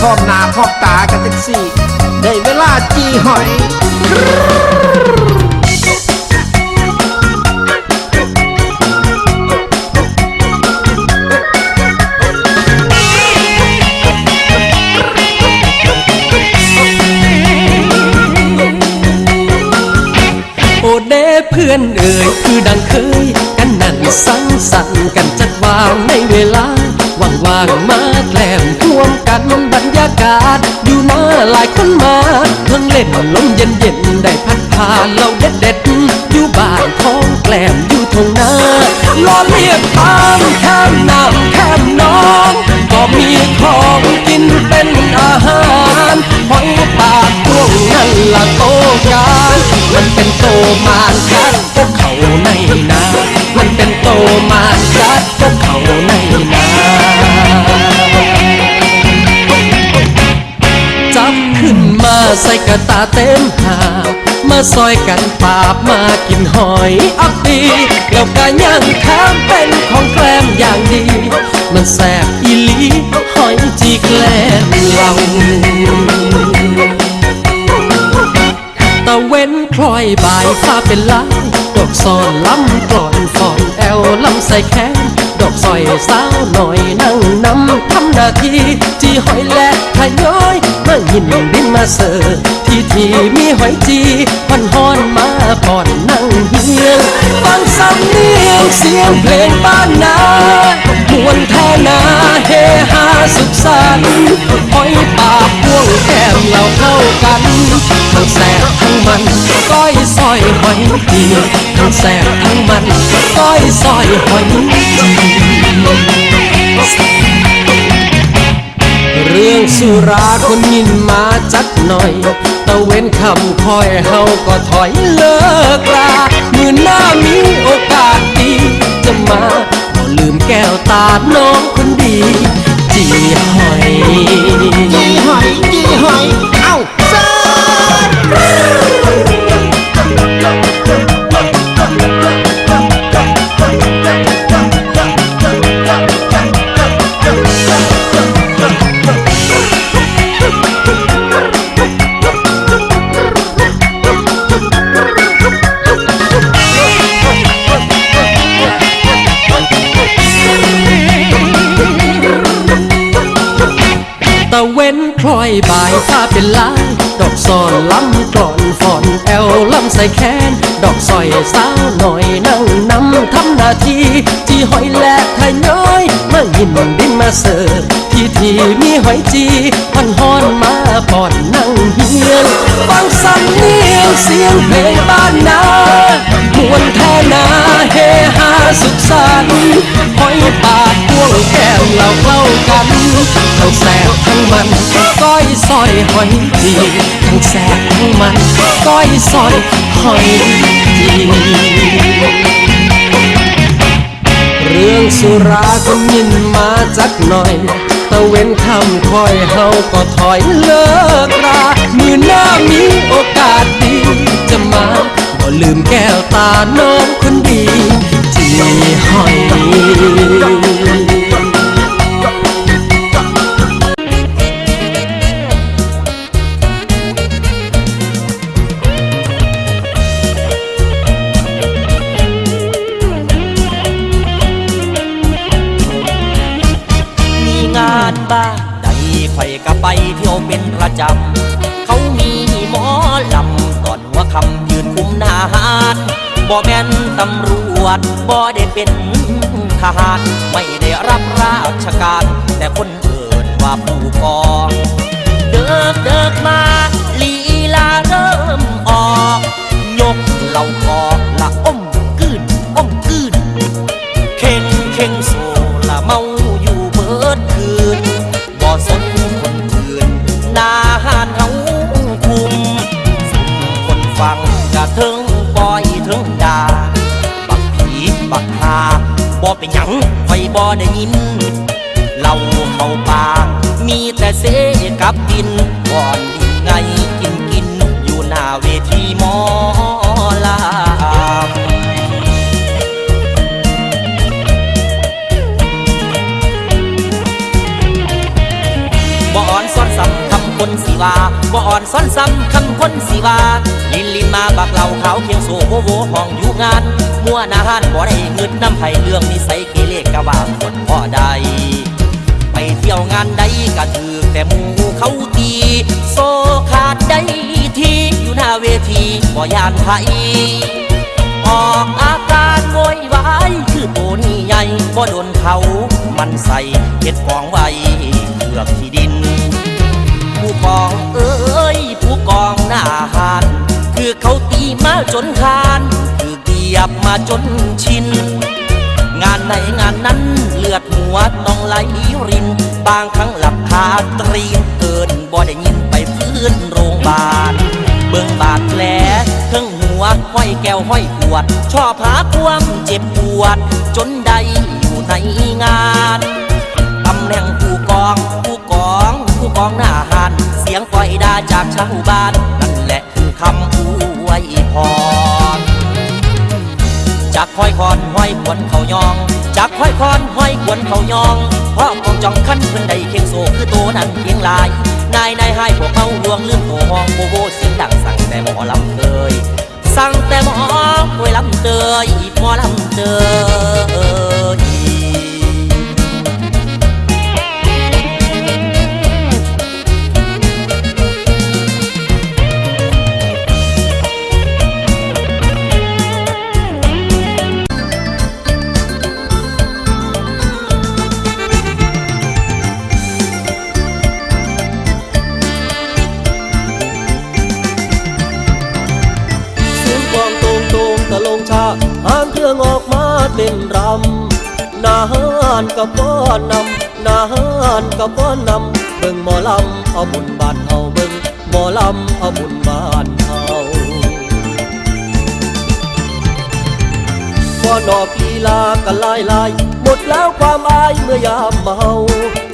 พร้อมหน้าพร้อมตากันจังสี่ ได้เวลาจีหอย โอเด้เพื่อนเอ่ยคือดังเคย กันนั่นสังสรรค์กันจัดวางในเวลาว่างๆมาากาศอยู่หน้าหลายคนมาเพิ่งเล่นลมเย็นๆได้พัดพาเราเด็ดๆอยู่บ้านของแกล้มอยู่ทงนาล้อเลียบตามแคมน้ำแคมน้องก็มีของกินเป็นอาหารหอยปากพวกนั่นละโตการมันเป็นโตมานกัดพวกเขาในนามันเป็นโตมานกัดพวกเขาในนา กระตาเต็มหาบมาซอยกันปาบมากินหอยอัปปีแล้วก็ย่างข้ามเป็นของแกล้มอย่างดี มันแสบอีลี หอยจีแกล้มเราตะเว้นคล้อยบ่ายฟ้าเป็นล้านดอกซอนล้ำกลอนฟอนแอลลำใส่แขนดอกซอยสาวหน่อยนั่งนำทำหน้าที่จีหอยและทยอ ยมายินดินมาเสิร์ที่ที่มีหอยจีพันฮอนมาผ่อนนั่งเฮียงฟังสำเนียงเสียงเพลงบ้านนามวนแท่นาเฮฮาสุขสันต์หอยปากพวงแก้มเราเข้ากันทั้งแสบทั้งมันก้อยซอยหอยจีทั้งแสบทั้งมันก้อยซอยหอยจี เรื่องสุราคนยินมาจัดหน่อย ตะเว้นคำคอยเฮาก็ถอยเลิกลามือหน้ามีโอกาสดีจะมาก็ลืมแก้วตาน้องคนดี จีหอยจีหอยจีหอย เอ้าเซิร์ อยบ่ายฟ้าเป็นล้านดอกซอนล้ำกลอนฟอนแอลล้ำใส่แขน ดอกซอยสาวหน่อยนั่งนำทำหน้าที่จีหอยแหละทยอยมายินดินมาเสิร์ฟที่ที่มีหอยจีพันฮอนมาปอนนั่งเฮียงฟังสำเนียงเสียงเพลงบ้านนา วนแทนาเฮฮาสุขสันต์หอยปากพวงแก้มเราเข้ากัน ทั้งแสบทั้งมันก้อยซอยหอยจีทั้งแสบทั้งมันก้อยซอยหอยจีเรื่องสุราก็ยินมาจักหน่อยตะเว้นคำคอยเฮาก็ถอยเลิกรามือหน้ามีโอกาสาน้องคนดีจีหอยมีงานบ้านใดข่อยก็ไปเที่ยวเป็นประจำ เขามีหมอลำตอนหัวคำยืนคุมหน้าหาน บ่แม่นตำรวจบ่ได้เป็นทหาร ไม่ได้รับราชการ แต่คนเอินว่าผู้กอง เดิกเดิกมาลีลาเริ่มออก ยกเหล่าคอละอ้ม ล่อยเทิงดาบักผีบักหาบ่เป็นหยังไฟบ่ได้ยินเราเข้าป่ามีแต่เสกับดินก่อนดินไงกินกินอยู่หน้าเวทีหมอลำบ่อ่อนซ้อนสคนสิว่า บ่อ่อนซ้อนซ้ำคำคนสิวาลินลินมาบักเหล่าขาวเคียงโซโวโวห้องอยู่งาน มัวนาหานบ่ได้เงินน้ำไผ่เรื่องนิสัยเกเรกะว่าคนพ่อใด ไปเที่ยวงานใดก็ถือแต่หมูเขาตีโซขาดได้ทีอยู่หน้าเวทีบ่ยานไทยออกอาการโวยวายคือโตนี่ใหญ่บ่โดนเขา มันใส่เห็ดฟองไว้เลือกที่ดิ คือเขาตีมาจนคานคือเกียบมาจนชิน งานไหนงานนั้นเลือดหัวต้องไหลริน บางครั้งหลับคาตรีนเกินบ่ได้ยินไปพื้นโรงพยาบาล เบิ่งบาดแผลเครื่องหัวห้อยแก้วห้อยขวด ชอบหาความเจ็บปวด จนได้อยู่ในงานตำแหน่งผู้กองผู้กองผู้กองหน้าหานเสียงปล่อยดาจากชาวบ้านนั่นแหละ คือคำอวยพรจากห้อยคอนห้อยขวนเขายอง จากห้อยคอนห้อยขวนเขายองเพราะกองจองขั้นเพิ่นใดเคียงโซคือตัวนั้นเพียงลาย นายนายให้พวกเขาลวงลืมตัวห้องโบโบเสียงดังสั่งแต่หมอลำเคย สั่งแต่หมอควยลำเตยหมอลำเตย ต้นรำนาหานกับก้อนนำนาหานกับก้อนนำเบิ่งหมอลำเอาบุญบานเฮาเบิ่งหมอลำเอาบุญบานเฮาว่าดอกลีลากันลายลายหมดแล้วความอายเมื่อยามเมา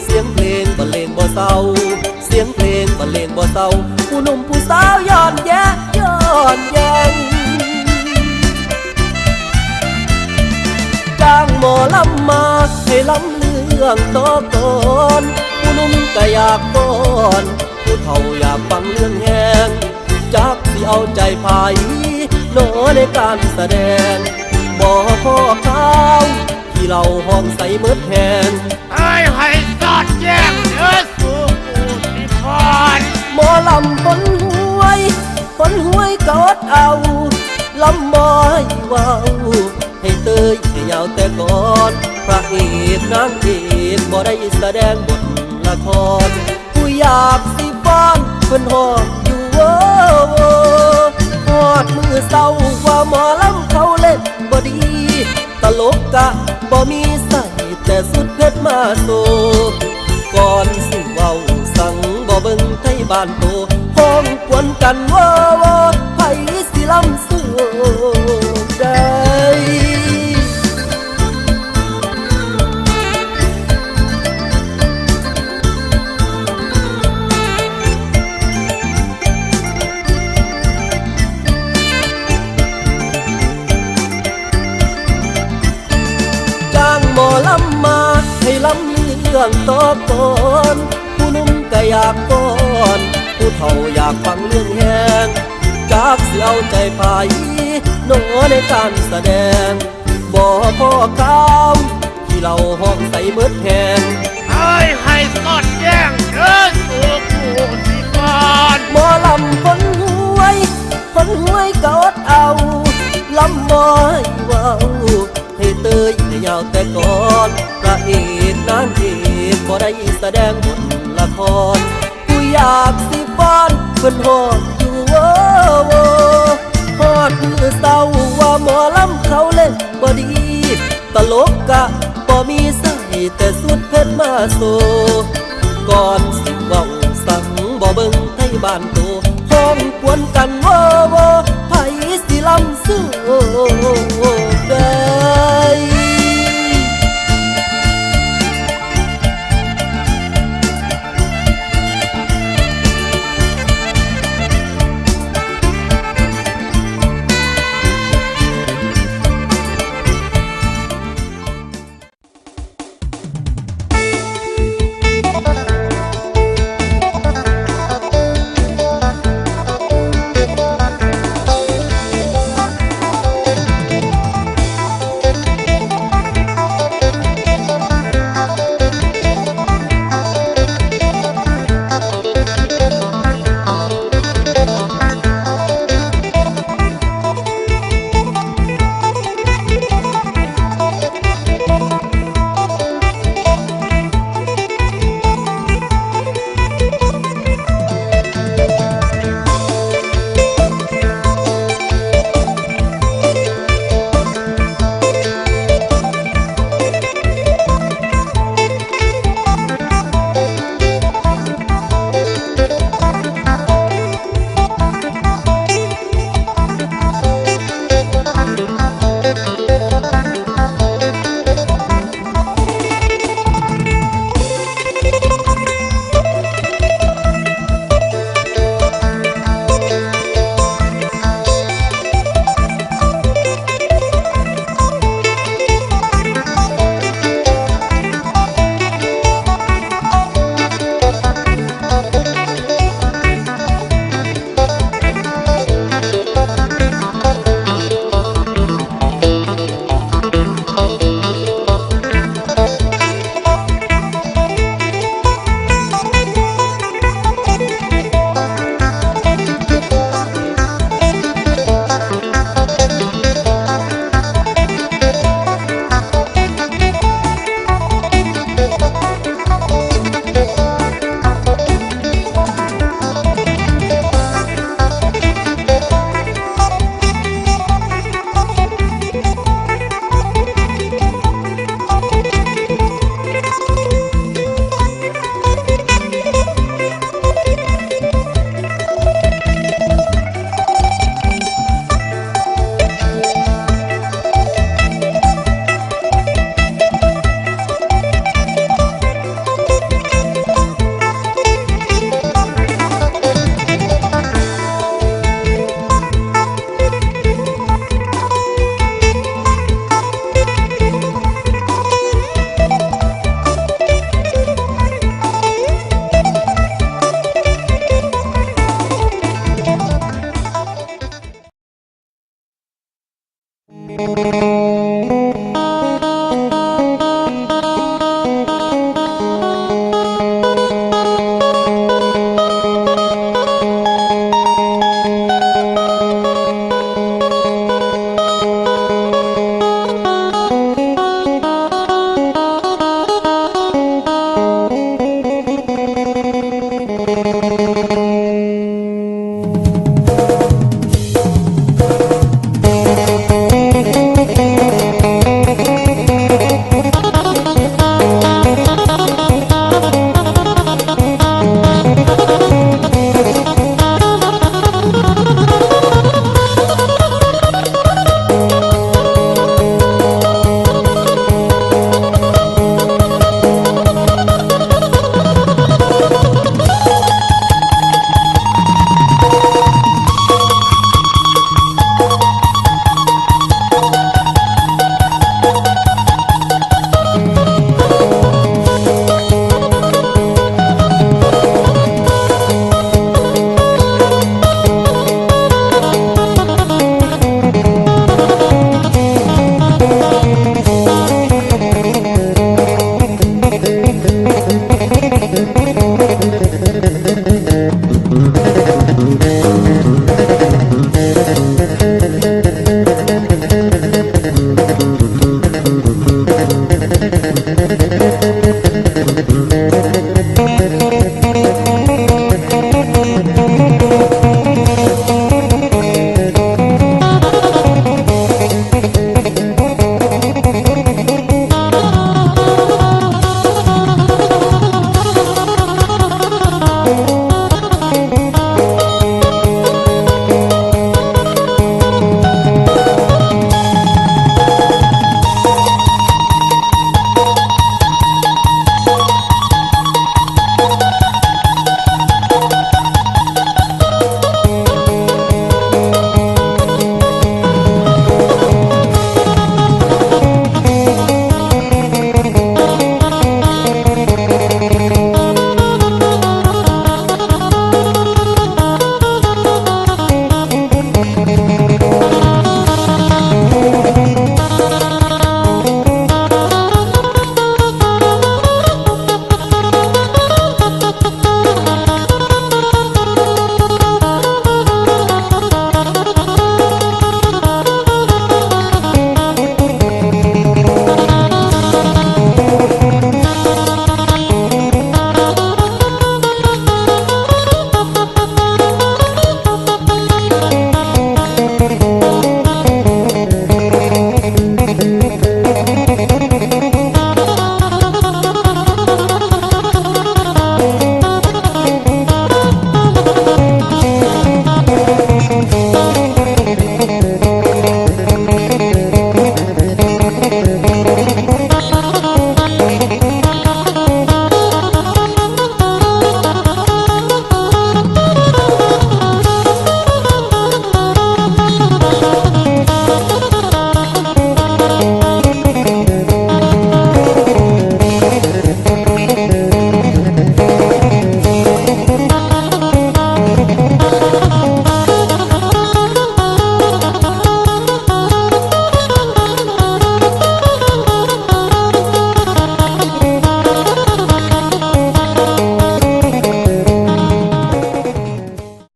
เสียงเพลงบรรเลงบ่เศร้าเสียงเพลงบรรเลงบ่เศร้าผู้หนุ่มผู้สาวย้อนแย้ย้อนแย้ง หมอลำมาให้ลำเรื่องต่อก่อนผู้นุ่มก็อยากก้อนผู้เฒ่าอยากฟังเรื่องแหงจักสิเอาใจไผโนในการแสดงบ่พ่อข้าวที่เราห้องใส่เมืดแหง ได้แสดงบทละครผู้อยากสิฟ้อนเพิ่นหอดอยู่เว้อหอดมือเศร้าว่าหมอลำเขาเล่นบ่ดี ตลกกะบ่มีใส่แต่สุดเพชรมาโซก่อนสิเว้าสั่งบ่เบิ่งไทยบ้านโตห้องควนกันว่าว ผู้เฒ่าอยากฟังเรื่องแหงจากสิเอาใจไผโนในการแสดง บ่พ่อข้าวที่เราห้องใส่เมืดแหงเอ้ยให้สอดแจ้งเด้อสู่ผู้ที่พรหมอลำคนหวยคนหวยกอดเอาลำบอยเว้าให้เตยให้ยาวแต่ก่อนพระเอกนางเอกบ่ได้แสดงบทละครผู้ อยากสิฟ้อนเพิ่นหอดอยู่โว้อฮอดมือเศร้าว่าหมอลำเขาเล่นบ่ดี ตลกกะบ่มีใส่แต่สุดเพชรมาโซก่อนสิเว้าสั่งบ่เบิ่งไทยบ้านโต เ